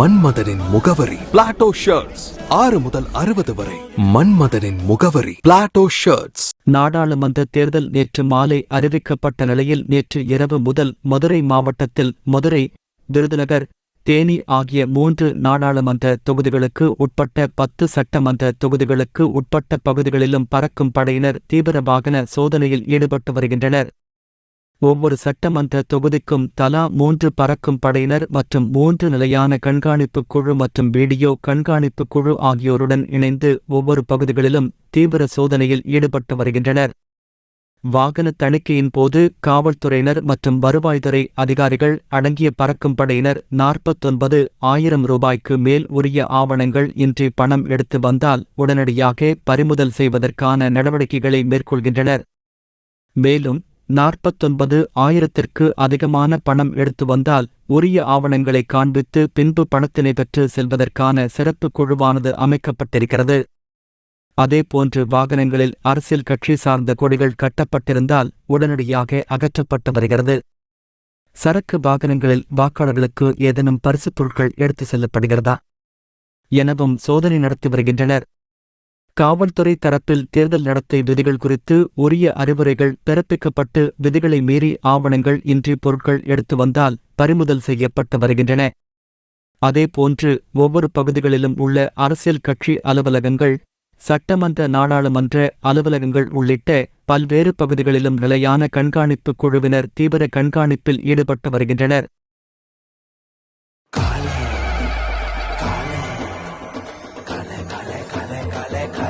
மன்மதனின் முகவரி. Plato shirts ஆறு முதல் அறுபது வரை. மன்மதனின் முகவரி. பிளாட்டோ ஷர்ட்ஸ் நாடாளுமன்ற தேர்தல் நேற்று மாலை அறிவிக்கப்பட்ட நிலையில் நேற்று இரவு முதல் மதுரை மாவட்டத்தில் மதுரை விருதுநகர் தேனி ஆகிய மூன்று நாடாளுமன்ற தொகுதிகளுக்கு உட்பட்ட பத்து சட்டமன்ற தொகுதிகளுக்கு உட்பட்ட பகுதிகளிலும் பறக்கும் படையினர் தீவிர வாகன சோதனையில் ஈடுபட்டு வருகின்றனர். ஒவ்வொரு சட்டமன்ற தொகுதிக்கும் தலா மூன்று பறக்கும் படையினர் மற்றும் மூன்று நிலையான கண்காணிப்பு குழு மற்றும் வீடியோ கண்காணிப்பு குழு ஆகியோருடன் இணைந்து ஒவ்வொரு பகுதிகளிலும் தீவிர சோதனையில் ஈடுபட்டு வருகின்றனர். வாகன தணிக்கையின் போது காவல்துறையினர் மற்றும் வருவாய்த்துறை அதிகாரிகள் அடங்கிய பறக்கும் படையினர் நாற்பத்தொன்பது ஆயிரம் ரூபாய்க்கு மேல் உரிய ஆவணங்கள் இன்றி பணம் எடுத்து வந்தால் உடனடியாக பறிமுதல் செய்வதற்கான நடவடிக்கைகளை மேற்கொள்கின்றனர். மேலும் நாற்பத்தொன்பது ஆயிரத்திற்கு அதிகமான பணம் எடுத்து வந்தால் உரிய ஆவணங்களை காண்பித்து பின்பு பணத்தினை பெற்று செல்வதற்கான சிறப்பு குழுவானது அமைக்கப்பட்டிருக்கிறது. அதேபோன்று வாகனங்களில் அரசியல் கட்சி சார்ந்த கொடிகள் கட்டப்பட்டிருந்தால் உடனடியாக அகற்றப்பட்டு வருகிறது. சரக்கு வாகனங்களில் வாக்காளர்களுக்கு ஏதேனும் பரிசுப் பொருட்கள் எடுத்து செல்லப்படுகிறதா? எனவும் சோதனை நடத்தி வருகின்றனர். காவல்துறை தரப்பில் தேர்தல் நடத்தை விதிகள் குறித்து உரிய அறிவுரைகள் பிறப்பிக்கப்பட்டு விதிகளை மீறி ஆவணங்கள் இன்றி பொருட்கள் எடுத்து வந்தால் பறிமுதல் செய்யப்பட்டு வருகின்றன. அதேபோன்று ஒவ்வொரு பகுதிகளிலும் உள்ள அரசியல் கட்சி அலுவலகங்கள் சட்டமன்ற நாடாளுமன்ற அலுவலகங்கள் உள்ளிட்ட பல்வேறு பகுதிகளிலும் நிலையான கண்காணிப்பு குழுவினர் தீவிர கண்காணிப்பில் ஈடுபட்டு வருகின்றனர்.